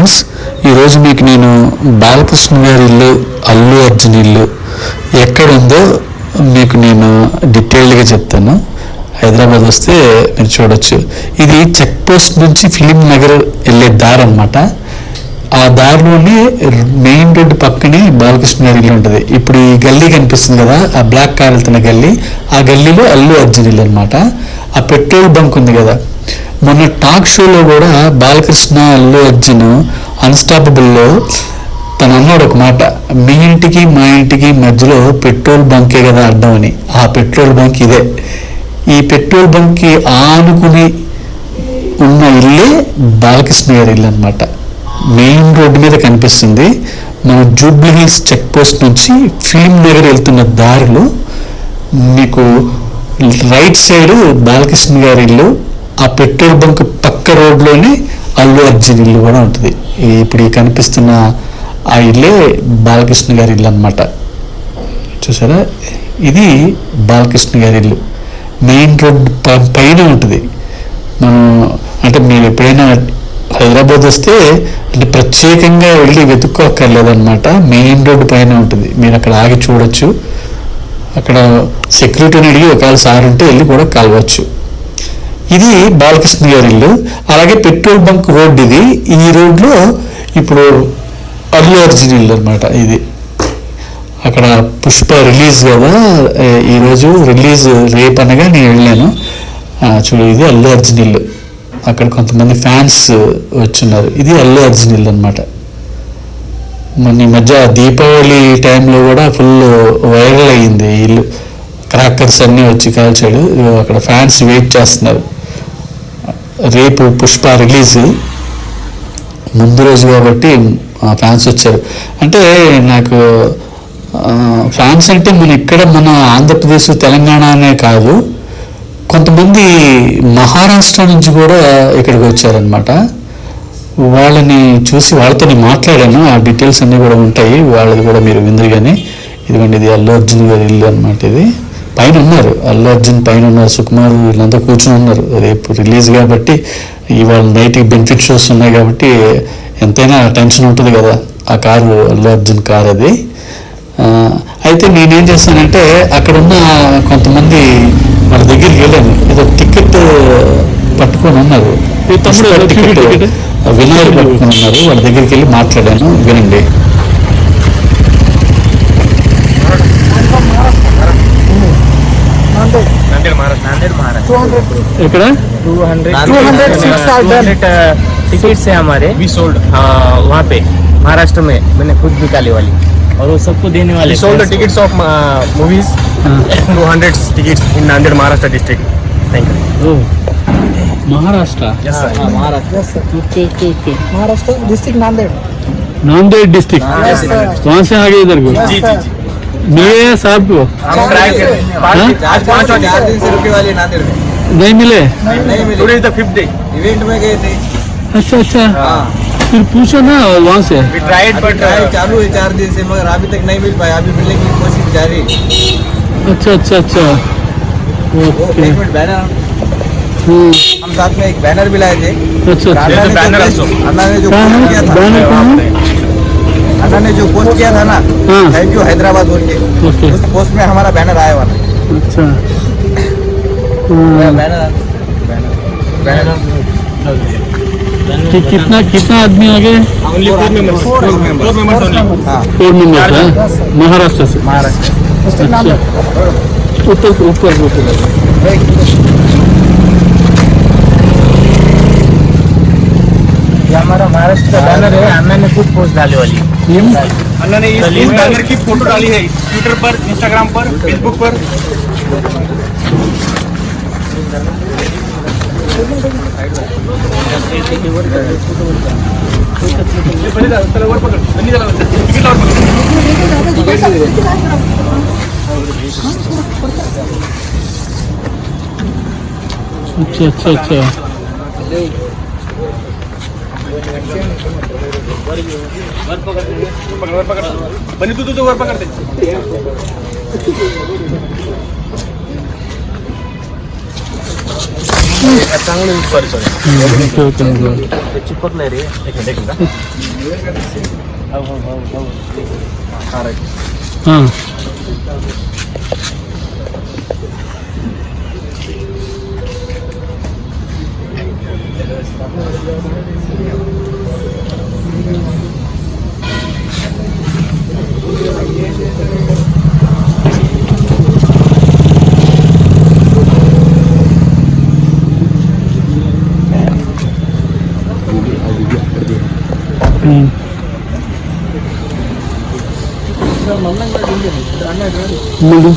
Friends ఈరోజు మీకు నేను బాలకృష్ణ గారి ఇల్లు అల్లు అర్జున్ ఇల్లు ఎక్కడ ఉందో మీకు నేను డీటెయిల్డ్గా చెప్తాను. హైదరాబాద్ వస్తే మీరు చూడొచ్చు. ఇది చెక్ పోస్ట్ నుంచి ఫిలిం నగర్ వెళ్ళే దారి అనమాట ఆ దారిలోనే మెయిన్ రోడ్డు పక్కనే బాలకృష్ణ గారి ఇల్లు ఉంటుంది. ఇప్పుడు ఈ గల్లీ కనిపిస్తుంది కదా ఆ బ్లాక్ కార్ వెళ్తున్న గల్లీ ఆ గల్లీలో అల్లు అర్జున్ ఇల్లు అనమాట ఆ పెట్రోల్ బంక్ ఉంది కదా మొన్న టాక్ షోలో కూడా బాలకృష్ణ అల్లు అర్జున్ అన్స్టాపబుల్లో తను అన్నాడు ఒక మాట మీ ఇంటికి మా ఇంటికి మధ్యలో పెట్రోల్ బంకే కదా అడ్డం అని. ఆ పెట్రోల్ బంక్ ఇదే. ఈ పెట్రోల్ బంక్కి ఆనుకుని ఉన్న ఇల్లే బాలకృష్ణ గారి ఇల్లు అనమాట మెయిన్ రోడ్డు మీద కనిపిస్తుంది. మన జూబ్లీ హిల్స్ చెక్ పోస్ట్ నుంచి ఫిలిం నగర్ వెళ్తున్న దారిలో మీకు రైట్ సైడ్ బాలకృష్ణ గారి ఇల్లు ఆ పెట్రోల్ బంక్ పక్క రోడ్లోనే అల్లు అర్జున్ ఇల్లు కూడా ఉంటుంది. ఇప్పుడు ఈ కనిపిస్తున్న ఆ ఇల్లే బాలకృష్ణ గారి ఇల్లు అనమాట చూసారా? ఇది బాలకృష్ణ గారి ఇల్లు. మెయిన్ రోడ్ ప- పైన ఉంటుంది. మనం అంటే మీరు ఎప్పుడైనా హైదరాబాద్ వస్తే అంటే ప్రత్యేకంగా వెళ్ళి వెతుక్కోక్కర్లేదన్నమాట. మెయిన్ రోడ్డు పైన ఉంటుంది. మీరు అక్కడ ఆగి చూడొచ్చు. అక్కడ సెక్యూరిటీని అడిగి ఒకవేళ సార్ ఉంటే వెళ్ళి కూడా కలవచ్చు. ఇది బాలకృష్ణ గారి ఇల్లు. అలాగే పెట్రోల్ బంక్ రోడ్ ఇది. ఈ రోడ్లో ఇప్పుడు అల్లు అర్జున్ ఇల్లు అనమాట ఇది. అక్కడ పుష్ప రిలీజ్ కదా ఈరోజు రిలీజ్ రేపు అనగా నేను వెళ్ళాను. చూడు ఇది అల్లు అర్జున్ ఇల్లు. అక్కడ కొంతమంది ఫ్యాన్స్ వచ్చున్నారు. ఇది అల్లు అర్జున్ ఇల్లు అనమాట మొన్న ఈ మధ్య దీపావళి టైంలో కూడా ఫుల్ వైరల్ అయ్యింది ఇల్లు. క్రాకర్స్ అన్నీ వచ్చి కాల్చాడు. అక్కడ ఫ్యాన్స్ వెయిట్ చేస్తున్నారు. రేపు పుష్ప రిలీజ్ ముందు రోజు కాబట్టి ఫ్యాన్స్ వచ్చారు. అంటే నాకు ఫ్యాన్స్ అంటే మన ఇక్కడ మన ఆంధ్రప్రదేశ్ తెలంగాణ అనే కాదు కొంతమంది మహారాష్ట్ర నుంచి కూడా ఇక్కడికి వచ్చారనమాట వాళ్ళని చూసి వాళ్ళతో మాట్లాడాను. ఆ డీటెయిల్స్ అన్నీ కూడా ఉంటాయి. వాళ్ళది కూడా మీరు విందురు కానీ ఇదిగోండి ఇది అల్లు అర్జున్ గారి ఇల్లు అనమాట ఇది. పైన ఉన్నారు అల్లు అర్జున్ పైన ఉన్నారు సుకుమార్ వీళ్ళంతా కూర్చొని ఉన్నారు. రేపు రిలీజ్ కాబట్టి ఇవాళ నైట్కి బెనిఫిట్ షోస్ ఉన్నాయి కాబట్టి ఎంతైనా టెన్షన్ ఉంటుంది కదా ఆ కారు అల్లు అర్జున్ కార్ అది. అయితే నేనేం చేస్తానంటే అక్కడ ఉన్న కొంతమంది వాళ్ళ దగ్గరికి వెళ్ళాను. ఏదో టికెట్ పట్టుకొని ఉన్నారు? టికెట్? వినోద్ పట్టుకొని ఉన్నారు. వాళ్ళ దగ్గరికి వెళ్ళి మాట్లాడాను వినండి. नांदेड़ महाराष्ट्र ఎక్కడ two hundred 200 seats are done. Tickets है हमारे वी सोल्ड वहाँ पे महाराष्ट्र में मैंने खुद निकाली वाली और वो सबको देने वाले sold the tickets of uh, movies 200 tickets in Nanded Maharashtra district thank you Maharashtra yes sir Yes, sir. Okay okay okay Maharashtra district Nanded. Nanded district Yes, sir. वहाँ से आगे इधर को Yes, जी, sir. जी, मिले हैं साहब को? हाँ? नहीं मिले? अच्छा अच्छा। हाँ। फिर पूछो ना वहाँ से। ट्राइड पर ट्राइड चालू है चार दिन से मगर अभी तक नहीं मिल पाया। अभी मिलने की कोशिश जारी अच्छा अच्छा अच्छा। ओके। हम्म। हम साथ में एक बैनर भी लाए थे। अच्छा अच्छा। बैनर बैनर जो किया था। अन्ना ने जो पोस्ट किया था ना हाँ। थैंक यू हैदराबाद बोल के उस पोस्ट में हमारा बैनर आया हुआ था। अच्छा। हाँ, बैनर बैनर कि कितना कितना आदमी आ गए four members four members four members only हाँ। फोर मेंबर्स है महाराष्ट्र से। महाराष्ट्र। District अच्छा हमारा महाराष्ट्र का बैनर है अन्ना ने खुद पोस्ट डाली वाली अन्ना ने इस इस बैनर की फ़ोटो डाली है ट्विटर पर इंस्टाग्राम पर फेसबुक पर अच्छा अच्छा अच्छा वर पकड बनी तू तुझं वर पकडते चांगलं सॉरी सॉरी चिपक नाही रे हां ముందు